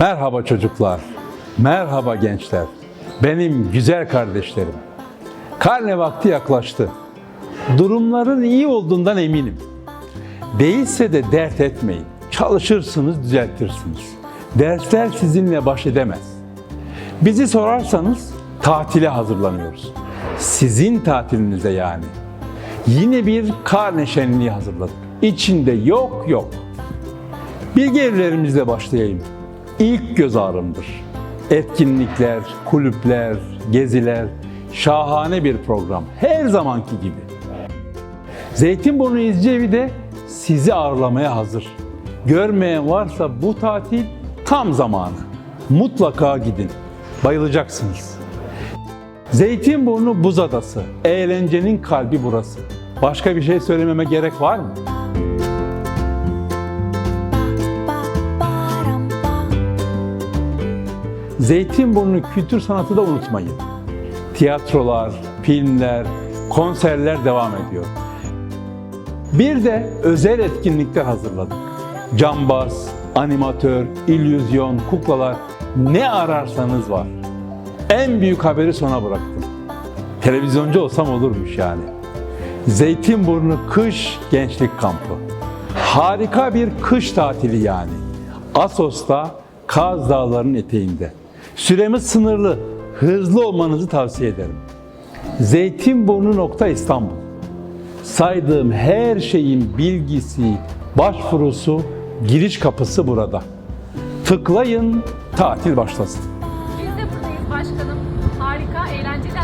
Merhaba çocuklar, merhaba gençler, benim güzel kardeşlerim. Karne vakti yaklaştı. Durumların iyi olduğundan eminim. Değilse de dert etmeyin. Çalışırsınız, düzeltirsiniz. Dersler sizinle baş edemez. Bizi sorarsanız tatile hazırlanıyoruz. Sizin tatilinize yani. Yine bir karne şenliği hazırladık. İçinde yok yok. Bilgi evlerimizle başlayayım. İlk göz ağrımdır. Etkinlikler, kulüpler, geziler, şahane bir program. Her zamanki gibi. Zeytinburnu İzci Evi de sizi ağırlamaya hazır. Görmeyen varsa bu tatil tam zamanı. Mutlaka gidin. Bayılacaksınız. Zeytinburnu Buz Adası. Eğlencenin kalbi burası. Başka bir şey söylememe gerek var mı? Zeytinburnu kültür sanatı da unutmayın. Tiyatrolar, filmler, konserler devam ediyor. Bir de özel etkinlikler hazırladık. Cambaz, animatör, illüzyon, kuklalar ne ararsanız var. En büyük haberi sona bıraktım. Televizyoncu olsam olurmuş yani. Zeytinburnu Kış Gençlik Kampı. Harika bir kış tatili yani. Asos'ta Kaz Dağları'nın eteğinde. Süremiz sınırlı. Hızlı olmanızı tavsiye ederim. Zeytinburnu nokta İstanbul. Saydığım her şeyin bilgisi, başvurusu, giriş kapısı burada. Tıklayın, tatil başlasın. Biz de buradayız başkanım. Harika, eğlenceli